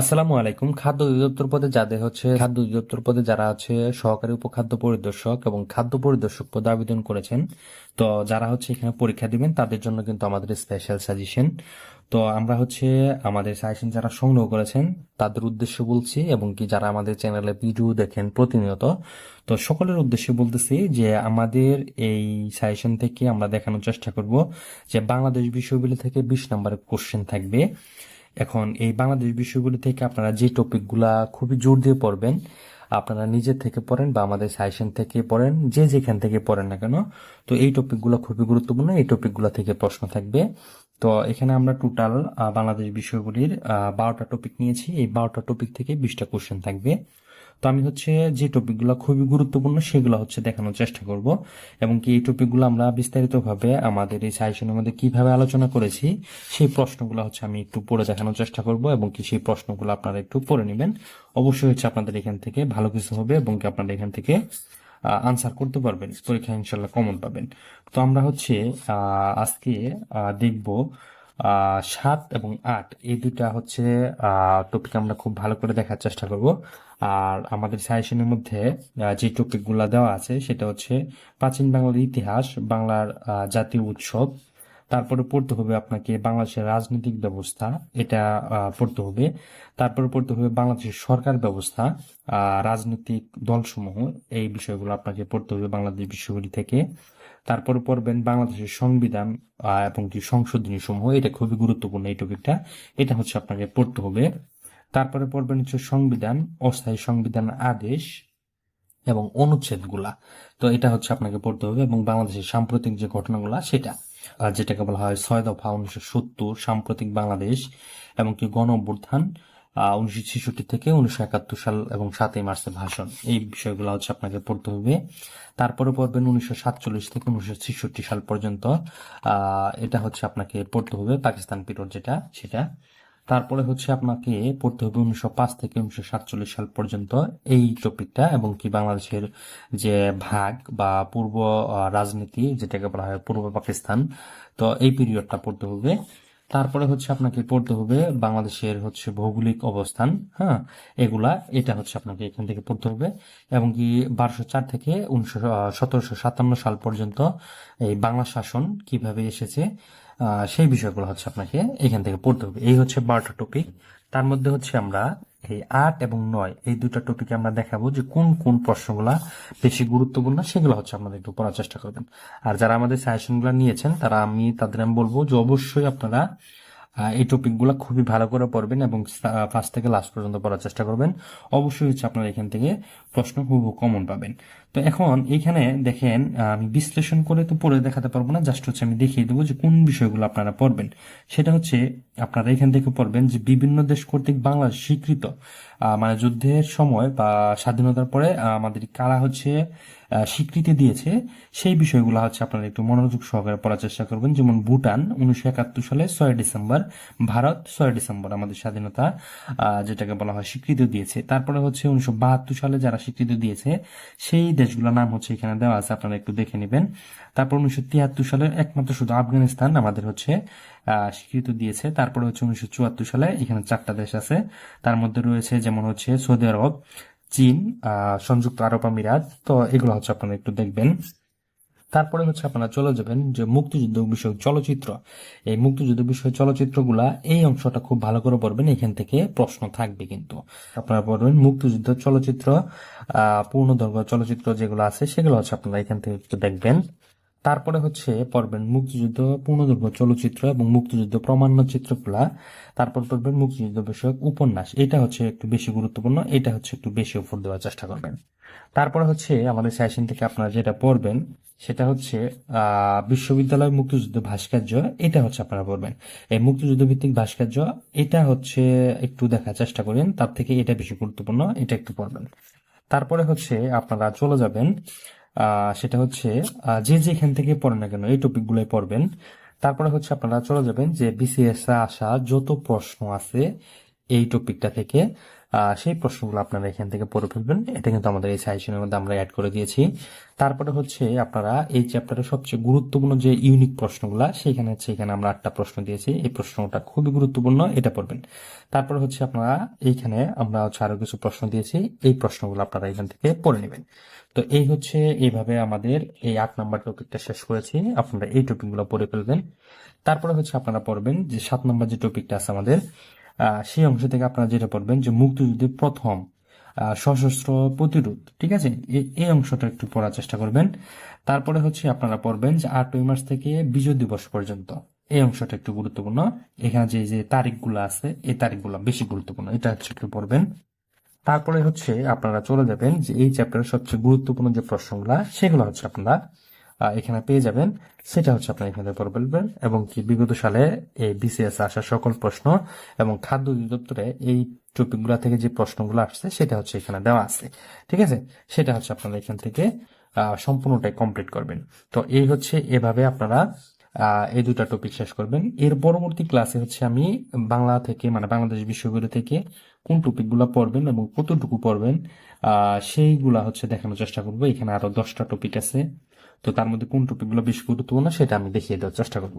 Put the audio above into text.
আসসালামু আলাইকুম। খাদ্য অধিদপ্তর পদে যাদের হচ্ছে, খাদ্য অধিদপ্তর পদে যারা আছে, সহকারী উপখাদ্য পরিদর্শক এবং খাদ্য পরিদর্শক পদে আবেদন করেছেন। তো যারা হচ্ছে এখানে পরীক্ষা দিবেন, তাদের জন্য কিন্তু আমাদের স্পেশাল সাজেশন তো আমরা হচ্ছে আমাদের সাজেশন যারা সংগ্রহ করেছেন, তাদের উদ্দেশ্য বলছি এবং কি যারা আমাদের চ্যানেলে ভিডিও দেখেন প্রতিনিয়ত, তো সকলের উদ্দেশ্যে বলতেছি যে আমাদের এই সাজেশন থেকে আমরা দেখানোর চেষ্টা করব যে বাংলাদেশ বিশ্ববিদ্যালয় থেকে বিশ নম্বরের কোশ্চেন থাকবে। এখন এই বাংলাদেশ বিষয়গুলি থেকে আপনারা যে টপিকগুলা খুবই জোর দিয়ে পড়বেন, আপনারা নিজের থেকে পড়েন বা আমাদের সাজেশন থেকে পড়েন, যে যেখান থেকে পড়েন না কেন, তো এই টপিকগুলো খুবই গুরুত্বপূর্ণ, এই টপিকগুলো থেকে প্রশ্ন থাকবে। তো এখানে আমরা টোটাল বাংলাদেশ বিষয়গুলির বারোটা টপিক নিয়েছি, এই বারোটা টপিক থেকে বিশটা কোশ্চেন থাকবে। তো আমি হচ্ছে যে টপিকগুলো খুবই গুরুত্বপূর্ণ সেগুলো হচ্ছে দেখানোর চেষ্টা করব। এবং কি এই টপিকগুলো আমরা বিস্তারিতভাবে আমাদের এই সাজেশনের মধ্যে কীভাবে আলোচনা করেছি, সেই প্রশ্নগুলো হচ্ছে আমি একটু পড়ে দেখানোর চেষ্টা করব এবং কি সেই প্রশ্নগুলো আপনারা একটু পড়ে নেবেন। অবশ্যই হচ্ছে আপনাদের এখান থেকে ভালো কিছু হবে এবং কি আপনারা এখান থেকে আনসার করতে পারবেন। পরীক্ষা ইনশাল্লাহ কমন পাবেন। তো আমরা হচ্ছে আজকে দেখব সাত এবং আট। এই দুইটা হচ্ছে টপিক আমরা খুব ভালো করে দেখার চেষ্টা করব। আর আমাদের সাজেশনের মধ্যে যে টপিকগুলো দেওয়া আছে, সেটা হচ্ছে প্রাচীন বাংলার ইতিহাস, বাংলার জাতীয় উৎসব। তারপরে পড়তে হবে আপনাকে বাংলাদেশের রাজনৈতিক ব্যবস্থা, এটা পড়তে হবে। তারপরে পড়তে হবে বাংলাদেশের সরকার ব্যবস্থা রাজনৈতিক দলসমূহ। এই বিষয়গুলো আপনাকে পড়তে হবে বাংলাদেশ বিশ্ববিদ্যালয় থেকে। তারপরে পড়বেন বাংলাদেশের সংবিধান এবং কি সংশোধনী সমূহ। এটা খুবই গুরুত্বপূর্ণ এই টপিকটা। এটা হচ্ছে আপনাকে পড়তে হবে। তারপরে পড়বেন হচ্ছে সংবিধান, অস্থায়ী সংবিধান আদেশ এবং অনুচ্ছেদগুলা। তো এটা হচ্ছে আপনাকে পড়তে হবে এবং বাংলাদেশের সাম্প্রতিক যে ঘটনাগুলা, সেটা যেটাকে বলা হয় ছয় দফা উনিশশো সত্তর সাম্প্রতিক বাংলাদেশ এবং কি গণ অভ্যুত্থান উনিশশো ছেষট্টি থেকে উনিশশো একাত্তর সাল এবং সাতই মার্চের ভাষণ। এই বিষয়গুলো হচ্ছে আপনাকে পড়তে হবে। তারপরে পড়বেন উনিশশো সাতচল্লিশ থেকে উনিশশো ছেষট্টি সাল পর্যন্ত। এটা হচ্ছে আপনাকে পড়তে হবে, পাকিস্তান পিরিয়ড যেটা, সেটা। তারপরে হচ্ছে আপনাকে পড়তে হবে উনিশশো পাঁচ থেকে উনিশশো সাতচল্লিশ সাল পর্যন্ত এই টপিকটা এবং কি বাংলাদেশের যে ভাগ বা পূর্ব রাজনীতি, যেটাকে বলা হয় পূর্ব পাকিস্তান। তো এই পিরিয়ডটা পড়তে হবে। তারপরে হচ্ছে আপনাকে পড়তে হবে বাংলাদেশের হচ্ছে ভৌগোলিক অবস্থান হ্যাঁ? এগুলা, এটা হচ্ছে আপনাকে এখান থেকে পড়তে হবে। এবং কি বারোশো চার থেকে উনিশশো সতেরোশো সাতান্ন সাল পর্যন্ত এই বাংলা শাসন কীভাবে এসেছে সেই বিষয়গুলো হচ্ছে আপনাকে এখান থেকে পড়তে হবে। এই হচ্ছে বারোটা টপিক তার মধ্যে হচ্ছে আমরা এই আট এবং নয়, এই দুটা টপিকে আমরা দেখাবো যে কোন কোন প্রশ্নগুলো বেশি গুরুত্বপূর্ণ সেগুলো হচ্ছে আমাদের একটু পড়ার চেষ্টা করবেন। আর যারা আমাদের সাজেশনগুলো নিয়েছেন, তারা আমি, তাদের আমি বলব যে অবশ্যই আপনারা এই টপিকগুলো খুবই ভালো করে পড়বেন এবং ফার্স্ট থেকে লাস্ট পর্যন্ত পড়ার চেষ্টা করবেন। অবশ্যই হচ্ছে আপনারা এখান থেকে প্রশ্ন হুবহু কমন পাবেন। তো এখন এইখানে দেখেন আমি বিশ্লেষণ করে তো পড়ে দেখাতে পারব না, জাস্ট হচ্ছে আমি দেখিয়ে দেবো যে কোন বিষয়গুলো আপনারা পড়বেন। সেটা হচ্ছে, আপনারা এখান থেকে পড়বেন যে বিভিন্ন দেশ কর্তৃক বাংলাদেশ স্বীকৃত মানে যুদ্ধের সময় বা স্বাধীনতার পরে আমাদের কারা হচ্ছে স্বীকৃতি দিয়েছে, সেই বিষয়গুলো হচ্ছে আপনারা একটু মনোযোগ সহকারে পড়ার চেষ্টা করবেন। যেমন ভুটান, উনিশশো একাত্তর সালে ছয় ডিসেম্বর, ভারত ছয় ডিসেম্বর আমাদের স্বাধীনতা যেটাকে বলা হয় স্বীকৃতি দিয়েছে। তারপরে হচ্ছে উনিশশো বাহাত্তর সালে যারা স্বীকৃতি দিয়েছে, সেই দেশগুলোর নাম হচ্ছে এখানে দেওয়া আছে, আপনারা একটু দেখে নেবেন। তারপর উনিশশো তিয়াত্তর সালে একমাত্র শুধু আফগানিস্তান, আমাদের হচ্ছে স্বীকৃতি দিয়েছে। তারপরে হচ্ছে উনিশশো চুয়াত্তর সালে এখানে চারটা দেশ আছে। তার মধ্যে রয়েছে যেমন হচ্ছে সৌদি আরব, চীন সংযুক্ত আরব আমিরাত। তো এগুলো হচ্ছে আপনারা একটু দেখবেন। তারপরে হচ্ছে আপনারা চলে যাবেন যে মুক্তিযুদ্ধ বিষয়ক চলচ্চিত্র। এই মুক্তিযুদ্ধ বিষয়ক চলচ্চিত্রগুলা এই অংশটা খুব ভালো করে পড়বেন, এখান থেকে প্রশ্ন থাকবে কিন্তু। আপনারা পড়বেন মুক্তিযুদ্ধ চলচ্চিত্র, আহ, পূর্ণদৈর্ঘ্য চলচ্চিত্র যেগুলো আছে সেগুলো হচ্ছে আপনারা এখান থেকে দেখবেন। তারপরে হচ্ছে পড়বেন মুক্তিযুদ্ধ, পূর্ণদৈর্ঘ্য চলচ্চিত্র এবং মুক্তিযুদ্ধ প্রমাণ্য চিত্রকলা। তারপর পড়বেন মুক্তিযুদ্ধ বিষয়ক উপন্যাস। এটা হচ্ছে একটু বেশি গুরুত্বপূর্ণ, এটা হচ্ছে একটু বেশি উপর দেওয়ার চেষ্টা করবেন। তারপরে হচ্ছে আমাদের সেশন থেকে আপনারা যেটা পড়বেন, সেটা হচ্ছে বিশ্ববিদ্যালয় মুক্তিযুদ্ধ ভাস্কর্য। এটা হচ্ছে আপনারা পড়বেন। এই মুক্তিযুদ্ধ ভিত্তিক ভাস্কর্য, এটা হচ্ছে একটু দেখার চেষ্টা করেন, তার থেকে এটা বেশি গুরুত্বপূর্ণ, এটা একটু পড়বেন। তারপরে হচ্ছে আপনারা চলে যাবেন সেটা হচ্ছে যে যে এখান থেকে পড়েন না কেন, এই টপিকগুলোই পড়বেন। তারপরে হচ্ছে আপনারা চলে যাবেন যে বিসিএস আসা যত প্রশ্ন আছে এই টপিকটা থেকে। সেই প্রশ্নগুলো আপনারা এখান থেকে পড়ে ফেলবেন। এটা কিন্তু আমাদের এই সাজেশনের মধ্যে আমরা অ্যাড করে দিয়েছি। তারপরে হচ্ছে আপনারা এই চ্যাপ্টারের সবচেয়ে গুরুত্বপূর্ণ যে ইউনিক প্রশ্নগুলা সেখানে হচ্ছে এখানে আমরা আটটা প্রশ্ন দিয়েছি। এই প্রশ্নটা খুবই গুরুত্বপূর্ণ, এটা পড়বেন। তারপরে হচ্ছে আপনারা এইখানে আমরা হচ্ছে আরও কিছু প্রশ্ন দিয়েছি। এই প্রশ্নগুলো আপনারা এখান থেকে পড়ে নেবেন। তো এই হচ্ছে এইভাবে আমাদের এই আট নাম্বার টপিকটা শেষ করেছি। আপনারা এই টপিকগুলো পড়ে ফেলবেন। তারপরে হচ্ছে আপনারা পড়বেন যে সাত নাম্বার যে টপিকটা আছে আমাদের সেই অংশ থেকে আপনারা যেটা পড়বেন যে মুক্তিযুদ্ধের প্রথম সশস্ত্র প্রতিরোধ, ঠিক আছে? এই- অংশটা একটু পড়ার চেষ্টা করবেন। তারপরে হচ্ছে আপনারা পড়বেন যে আটই মার্চ থেকে বিজয় দিবস পর্যন্ত। এই অংশটা একটু গুরুত্বপূর্ণ। এখানে যে যে তারিখগুলো আছে, এই তারিখগুলো বেশি গুরুত্বপূর্ণ, এটা হচ্ছে একটু পড়বেন। তারপরে হচ্ছে আপনারা চলে যাবেন যে এই চ্যাপ্টারের সবচেয়ে গুরুত্বপূর্ণ যে প্রশ্নগুলো সেগুলো হচ্ছে আপনারা এখানে পেয়ে যাবেন। সেটা হচ্ছে আপনার এখানে পড়ে ফেলবেন এবং কি বিগত সালে এই বিসিএস আসা সকল প্রশ্ন এবং খাদ্য অধিদপ্তরে এই টপিকগুলো থেকে যে প্রশ্নগুলো আসছে, সেটা হচ্ছে এখানে দেওয়া আছে। ঠিক আছে? সেটা হচ্ছে আপনারা এখান থেকে সম্পূর্ণটাই কমপ্লিট করবেন। তো এই হচ্ছে এভাবে আপনারা এই দুটা টপিক শেষ করবেন। এর পরবর্তী ক্লাসে হচ্ছে আমি বাংলা থেকে মানে বাংলাদেশ বিশ্ববিদ্যালয় থেকে কোন টপিকগুলো পড়বেন এবং কতটুকু পড়বেন সেইগুলা হচ্ছে দেখানোর চেষ্টা করব। এখানে আরও দশটা টপিক আছে। তো তার মধ্যে কোন টপিকগুলো বেশি গুরুত্বপূর্ণ সেটা আমি দেখিয়ে দেওয়ার চেষ্টা করব।